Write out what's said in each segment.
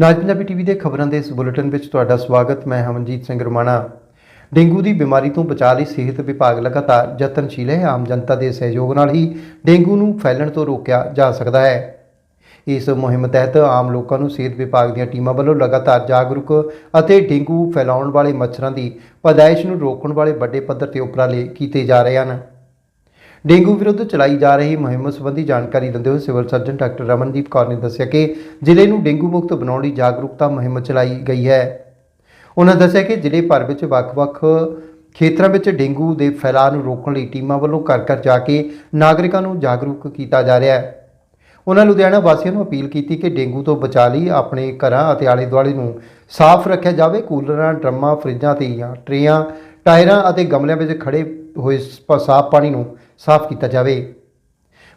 ਨਾਜ Punjabi TV ਦੇ ਖਬਰਾਂ ਦੇ ਇਸ ਬੁਲੇਟਿਨ ਵਿੱਚ ਤੁਹਾਡਾ ਸਵਾਗਤ। ਮੈਂ ਹਮਨਜੀਤ ਸਿੰਘ ਰਮਾਣਾ। ਡੇਂਗੂ ਦੀ ਬਿਮਾਰੀ ਤੋਂ ਬਚਾਅ ਲਈ ਸਿਹਤ ਵਿਭਾਗ ਲਗਾਤਾਰ ਯਤਨਸ਼ੀਲ ਹੈ। ਆਮ ਜਨਤਾ ਦੇ ਸਹਿਯੋਗ ਨਾਲ ਹੀ ਡੇਂਗੂ ਨੂੰ ਫੈਲਣ ਤੋਂ ਰੋਕਿਆ ਜਾ ਸਕਦਾ ਹੈ। ਇਸ ਮੁਹਿੰਮ ਤਹਿਤ ਆਮ ਲੋਕਾਂ ਨੂੰ ਸਿਹਤ ਵਿਭਾਗ ਦੀਆਂ ਟੀਮਾਂ ਵੱਲੋਂ ਲਗਾਤਾਰ ਜਾਗਰੂਕ ਅਤੇ ਡੇਂਗੂ ਫੈਲਾਉਣ ਵਾਲੇ ਮੱਛਰਾਂ ਦੀ ਪੈਦਾਇਸ਼ ਨੂੰ ਰੋਕਣ ਵਾਲੇ ਵੱਡੇ ਪੱਧਰ ਤੇ ਉਪਰਾਲੇ ਕੀਤੇ ਜਾ ਰਹੇ ਹਨ। ਡੇਂਗੂ ਵਿਰੁੱਧ ਚਲਾਈ ਜਾ ਰਹੀ ਮੁਹਿੰਮ ਸੰਬੰਧੀ ਜਾਣਕਾਰੀ ਦਿੰਦੇ ਹੋਏ civil surgeon doctor Ramandeep Kaur ਨੇ ਦੱਸਿਆ ਕਿ ਜ਼ਿਲ੍ਹੇ ਨੂੰ ਡੇਂਗੂ ਮੁਕਤ ਬਣਾਉਣ ਲਈ ਜਾਗਰੂਕਤਾ ਮੁਹਿੰਮ ਚਲਾਈ ਗਈ ਹੈ। ਉਹਨਾਂ ਦੱਸਿਆ ਕਿ ਜ਼ਿਲ੍ਹੇ ਭਰ ਵਿੱਚ ਵੱਖ-ਵੱਖ ਖੇਤਰਾਂ ਵਿੱਚ ਡੇਂਗੂ ਦੇ ਫੈਲਾਅ ਨੂੰ ਰੋਕਣ ਲਈ ਟੀਮਾਂ ਵੱਲੋਂ ਘਰ ਘਰ ਜਾ ਕੇ ਨਾਗਰਿਕਾਂ ਨੂੰ ਜਾਗਰੂਕ ਕੀਤਾ ਜਾ ਰਿਹਾ ਹੈ। ਉਹਨਾਂ ਲੁਧਿਆਣਾ ਵਾਸੀਆਂ ਨੂੰ ਅਪੀਲ ਕੀਤੀ ਕਿ ਡੇਂਗੂ ਤੋਂ ਬਚਾ ਲਈ ਆਪਣੇ ਘਰਾਂ ਅਤੇ ਆਲੇ ਦੁਆਲੇ ਨੂੰ ਸਾਫ਼ ਰੱਖਿਆ ਜਾਵੇ। ਕੂਲਰਾਂ, ਡਰਮਾਂ, ਫਰਿੱਜਾਂ ਤੇ ਟਰੇਆਂ, ਟਾਇਰਾਂ ਅਤੇ ਗਮਲਿਆਂ ਵਿੱਚ ਖੜੇ ਹੋਏ ਸ- ਸਾਫ਼ ਪਾਣੀ ਨੂੰ ਸਾਫ਼ ਕੀਤਾ ਜਾਵੇ।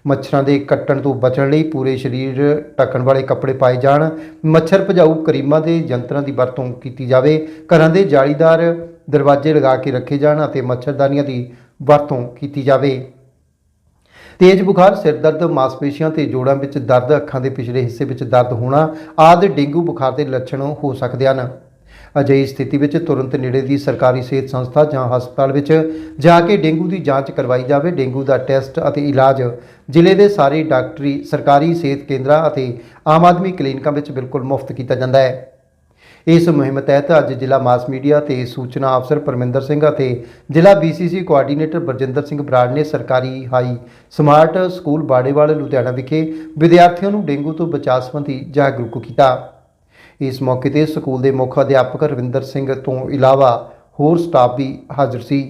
ਮੱਛਰਾਂ ਦੇ ਕੱਟਣ ਤੋਂ ਬਚਣ ਲਈ ਪੂਰੇ ਸਰੀਰ ਢੱਕਣ ਵਾਲੇ ਕੱਪੜੇ ਪਾਏ ਜਾਣ। ਮੱਛਰ ਭਜਾਊ ਕਰੀਮਾਂ ਦੇ ਯੰਤਰਾਂ ਦੀ ਵਰਤੋਂ ਕੀਤੀ ਜਾਵੇ। ਘਰਾਂ ਦੇ ਜਾਲੀਦਾਰ ਦਰਵਾਜ਼ੇ ਲਗਾ ਕੇ ਰੱਖੇ ਜਾਣ ਅਤੇ ਮੱਛਰਦਾਨੀਆਂ ਦੀ ਵਰਤੋਂ ਕੀਤੀ ਜਾਵੇ। ਤੇਜ਼ ਬੁਖਾਰ, ਸਿਰ ਦਰਦ, ਮਾਸਪੇਸ਼ੀਆਂ ਤੇ ਜੋੜਾਂ ਵਿੱਚ ਦਰਦ, ਅੱਖਾਂ ਦੇ ਪਿਛਲੇ ਹਿੱਸੇ ਵਿੱਚ ਦਰਦ ਹੋਣਾ ਆਦਿ ਡੇਂਗੂ ਬੁਖਾਰ ਦੇ ਲੱਛਣ ਹੋ ਸਕਦੇ ਹਨ। ਅਜਿਹੀ ਸਥਿਤੀ ਵਿੱਚ ਤੁਰੰਤ ਨੇੜੇ ਦੀ ਸਰਕਾਰੀ ਸਿਹਤ ਸੰਸਥਾ ਜਾਂ ਹਸਪਤਾਲ ਵਿੱਚ ਜਾ ਕੇ ਡੇਂਗੂ ਦੀ ਜਾਂਚ ਕਰਵਾਈ ਜਾਵੇ। ਡੇਂਗੂ ਦਾ ਟੈਸਟ ਅਤੇ ਇਲਾਜ ਜ਼ਿਲ੍ਹੇ ਦੇ ਸਾਰੇ ਡਾਕਟਰੀ, ਸਰਕਾਰੀ ਸਿਹਤ ਕੇਂਦਰਾਂ ਅਤੇ ਆਮ ਆਦਮੀ ਕਲੀਨਿਕਾਂ ਵਿੱਚ ਬਿਲਕੁਲ ਮੁਫਤ ਕੀਤਾ ਜਾਂਦਾ ਹੈ। ਇਸ ਮੁਹਿੰਮ ਤਹਿਤ ਅੱਜ ਜ਼ਿਲ੍ਹਾ ਮਾਸ ਮੀਡੀਆ ਤੇ ਸੂਚਨਾ ਅਫਸਰ ਪਰਮਿੰਦਰ ਸਿੰਘ ਅਤੇ ਜ਼ਿਲ੍ਹਾ BCC ਕੋਆਰਡੀਨੇਟਰ ਬਰਜਿੰਦਰ ਸਿੰਘ ਬਰਾੜ ਨੇ ਸਰਕਾਰੀ high smart school Barewal, Ludhiana ਵਿਖੇ ਵਿਦਿਆਰਥੀਆਂ ਨੂੰ ਡੇਂਗੂ ਤੋਂ ਬਚਾਅ ਸੰਬੰਧੀ ਜਾਗਰੂਕ ਕੀਤਾ। ਇਸ ਮੌਕੇ ਤੇ ਸਕੂਲ ਦੇ ਮੁੱਖ ਅਧਿਆਪਕ ਰਵਿੰਦਰ ਸਿੰਘ ਤੋਂ ਇਲਾਵਾ ਹੋਰ ਸਟਾਫ ਵੀ ਹਾਜ਼ਰ ਸੀ।